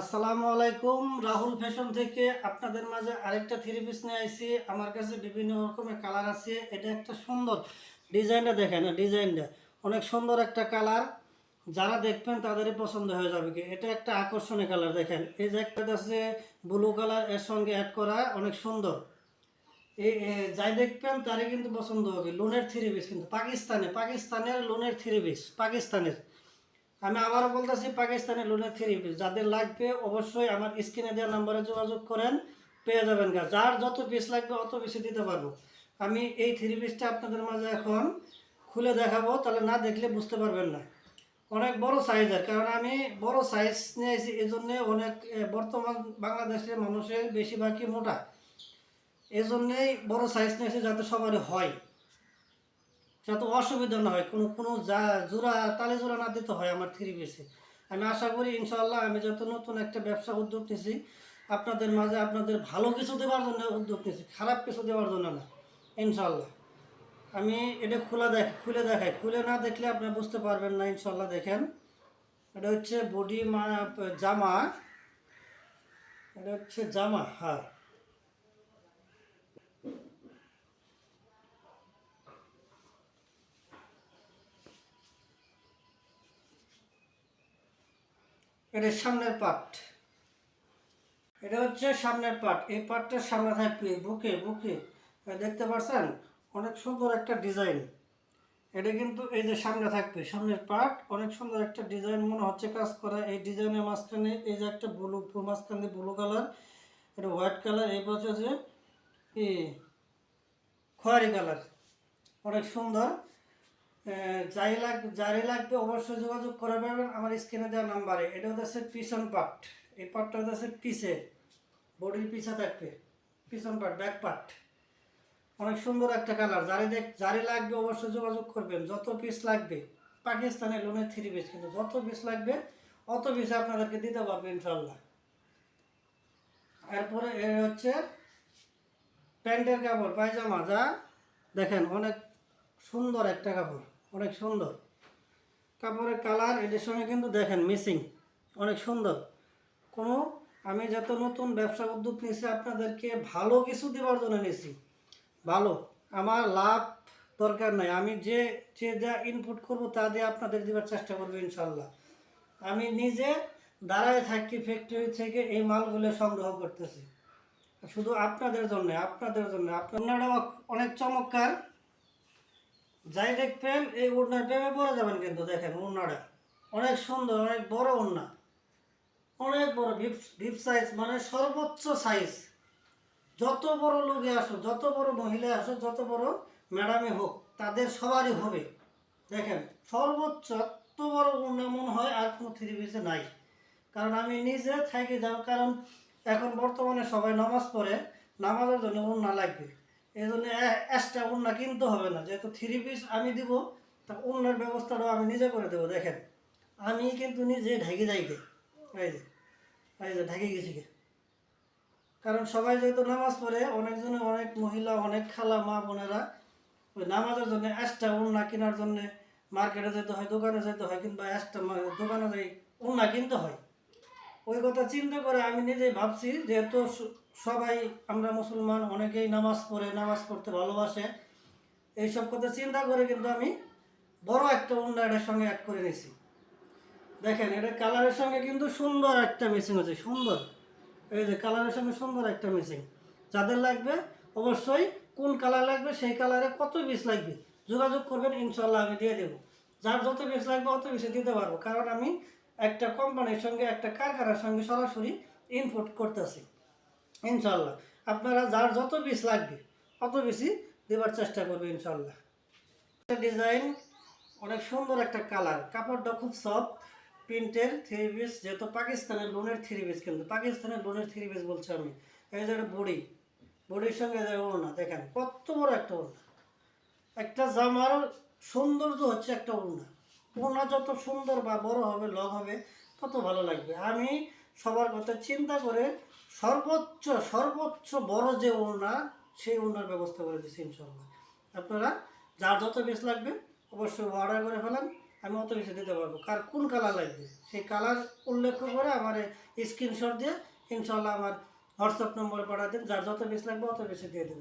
আসসালামু আলাইকুম। রাহুল ফ্যাশন থেকে আপনাদের মাঝে আরেকটা থ্রি পিস নিয়ে আইছি। আমার কাছে বিভিন্ন রকমের কালার আছে। এটা একটা সুন্দর ডিজাইনটা দেখেন ডিজাইনটা। অনেক সুন্দর একটা কালার। যারা দেখবেন তাদেরই পছন্দ হয়ে যাবে কি। এটা একটা আকর্ষণীয় কালার দেখেন। এই যে একটা আছে ব্লু কালারের সঙ্গে অ্যাড করা, অনেক সুন্দর। এই যাই দেখবেন তারই কিন্তু পছন্দ হবে। লোনের থ্রি পিস কিন্তু। পাকিস্তানে, পাকিস্তানের লোনের থ্রি পিস পাকিস্তানের। আমি আবারও বলতেছি, পাকিস্তানের লোনের পিস যাদের লাগবে অবশ্যই আমার স্ক্রিনে দেওয়া নাম্বারে যোগাযোগ করেন, পেয়ে যাবেন গা। যার যত পিস লাগবে অত বেশি দিতে পারব। আমি এই থ্রি পিসটা আপনাদের মাঝে এখন খুলে দেখাবো, তাহলে না দেখলে বুঝতে পারবেন না। অনেক বড় সাইজের কারণ আমি বড় সাইজ নিয়েছি এই জন্যে অনেক বর্তমান বাংলাদেশের মানুষের বেশিরভাগই মোটা। এই জন্যেই বড় সাইজ নিয়েছি যাতে সবারই হয়। যাতে অসুবিধা না হয়, কোনো কোনো যা, জোড়া, তালে জোড়া না দিতে হয় আমার থ্রি পিসে আমি আশা করি ইনশাল্লাহ আমি যত নতুন একটা ব্যবসা উদ্যোগ নিয়েছি আপনাদের মাঝে আপনাদের ভালো কিছু দেওয়ার জন্য উদ্যোগ নিয়েছি খারাপ কিছু দেওয়ার জন্য না ইনশাল্লাহ আমি এটা খোলা দেখ, খুলে দেখাই, খুলে না দেখলে আপনি বুঝতে পারবেন না ইনশাল্লাহ দেখেন। এটা হচ্ছে বডি মা, জামা, এটা হচ্ছে জামা হ্যাঁ। এটা সামনের পার্ট। এটা হচ্ছে সামনের পার্ট। এই পার্টটার সামনে থাকবে বুকে বুকে। দেখতে পাচ্ছেন অনেক সুন্দর একটা ডিজাইন। এটা কিন্তু এই যে সামনে থাকবে, সামনের পার্ট। অনেক সুন্দর একটা ডিজাইন মনে হচ্ছে কাজ করা। এই ডিজাইনের মাঝখানে এই যে একটা ব্লু মাঝখানে ব্লু কালার, এটা হোয়াইট কালার, এই পাশে যে খয়েরি কালার। অনেক সুন্দর। যাই লাগবে যারই লাগবে অবশ্যই যোগাযোগ করে পারবেন আমার স্ক্রিনে দেওয়া নাম্বারে। এটা হচ্ছে পিছন পার্ট এই পার্টটা হচ্ছে পিছে। বডির পিছে থাকবে। পিছন পার্ট ব্যাক পার্ট অনেক সুন্দর একটা কালার যারে দেখ যারে লাগবে অবশ্যই যোগাযোগ করবেন। যত পিস লাগবে পাকিস্তানের লোনের থ্রি পিস কিন্তু যত পিস লাগবে, অত পিস আপনাদেরকে দিতে পারবে ইনশাল্লাহ এরপরে এর হচ্ছে প্যান্টের কাপড়, পায়জামা। যা দেখেন অনেক সুন্দর একটা কাপড়, অনেক সুন্দর। কাপড়ের কালার এটার সঙ্গে কিন্তু দেখেন মিসিং অনেক সুন্দর। কোনো, আমি যত নতুন ব্যবসা উদ্যোগ নিয়েছি, আপনাদেরকে ভালো কিছু দেওয়ার জন্য নিয়েছি। ভালো, আমার লাভ দরকার নাই। আমি যে যে যা ইনপুট করব, তা দিয়ে আপনাদের দেওয়ার চেষ্টা করব, ইনশাল্লাহ। আমি নিজে দাঁড়ায় থাকি ফ্যাক্টরি থেকে এই মালগুলো সংগ্রহ করতেছি। শুধু আপনাদের জন্য আপনাদের জন্য। আপনারা অনেক চমৎকার যাই দেখবেন এই উড়নার প্রেমে পড়ে যাবেন কিন্তু দেখেন উড়নাটা অনেক সুন্দর, অনেক বড় উড়না অনেক বড়, ভিপ ভিপ সাইজ মানে সর্বোচ্চ সাইজ যত বড় লোকে আসো যত বড় মহিলা আসো যত বড় ম্যাডামে হোক, তাদের সবারই হবে। দেখেন, সর্বোচ্চ এত বড় উড়না মনে হয় আর কোনো থ্রি পিসে নাই। কারণ আমি নিজে থাকি যাব কারণ এখন বর্তমানে সবাই নামাজ পড়ে, নামাজের জন্য উন্না লাগবে। এই জন্য এক্সট্রা উন্না কিনতে হবে না। যেহেতু থ্রি পিস আমি দিব, তা উন্নার ব্যবস্থাটাও আমি নিজে করে দেবো, দেখেন। আমি কিন্তু নিজে ঢাকি যাইকে এই যে এই যে ঢাকি গেছি। কারণ সবাই যেহেতু নামাজ পড়ে, অনেকজনে অনেক মহিলা, অনেক খালা মা বোনেরা ওই নামাজের জন্য এক্সট্রা উন্না কেনার জন্য মার্কেটে যেতে হয়, দোকানে যেতে হয়, কিংবা এক্সট্রা দোকানে যাই উন্না কিনতে হয়। ওই কথা চিন্তা করে আমি নিজেই ভাবছি যেহেতু সবাই আমরা মুসলমান, অনেকেই নামাজ পড়ে, নামাজ পড়তে ভালোবাসে। এইসব কথা চিন্তা করে কিন্তু আমি বড় একটা উন্ডা এটার সঙ্গে অ্যাড করে নিয়েছি। দেখেন, এটা কালারের সঙ্গে কিন্তু সুন্দর একটা মিসিং আছে, সুন্দর। এই যে কালারের সঙ্গে সুন্দর একটা মিসিং যাদের লাগবে, অবশ্যই কোন কালার লাগবে, সেই কালারে কত পিস লাগবে, যোগাযোগ করবেন ইনশাল্লাহ আমি দিয়ে দেবো। যার যত পিস লাগবে, অত বেশি দিতে পারব। কারণ আমি একটা কোম্পানির সঙ্গে, একটা কারখানার সঙ্গে সরাসরি ইনপুট করতেছি। ইনশাল্লাহ আপনারা যার যত পিস লাগবে অত বেশি দেওয়ার চেষ্টা করবে ইনশাল্লাহ একটা ডিজাইন অনেক সুন্দর একটা কালার কাপড়টা খুব সফট প্রিন্টের থ্রি পিস যেহেতু পাকিস্তানের লোনের থ্রি পিস কিন্তু, পাকিস্তানের লোনের থ্রি পিস বলছি আমি। এই যে বড়ি বডির সঙ্গে যে ওড়না, দেখেন, কত বড় একটা ওড়না। একটা জামার সৌন্দর্য হচ্ছে একটা ওড়না। ওড়না যত সুন্দর বা বড় হবে লং হবে, তত ভালো লাগবে। আমি সবার কথা চিন্তা করে সর্বোচ্চ সর্বোচ্চ বড় যে ওড়না, সেই ওড়নার ব্যবস্থা করে দিচ্ছি ইনশাল্লাহ আপনারা যার যত বেশ লাগবে, অবশ্যই অর্ডার করে ফেলান, আমি অত বেশি দিতে পারব। কার কোন কালার লাগবে, সেই কালার উল্লেখ করে আমার স্ক্রিনশট দিয়ে ইনশাল্লাহ আমার হোয়াটসঅ্যাপ নম্বরে পাঠাতেন যার যত বেশি লাগবে, অত বেশি দিয়ে দেবেন।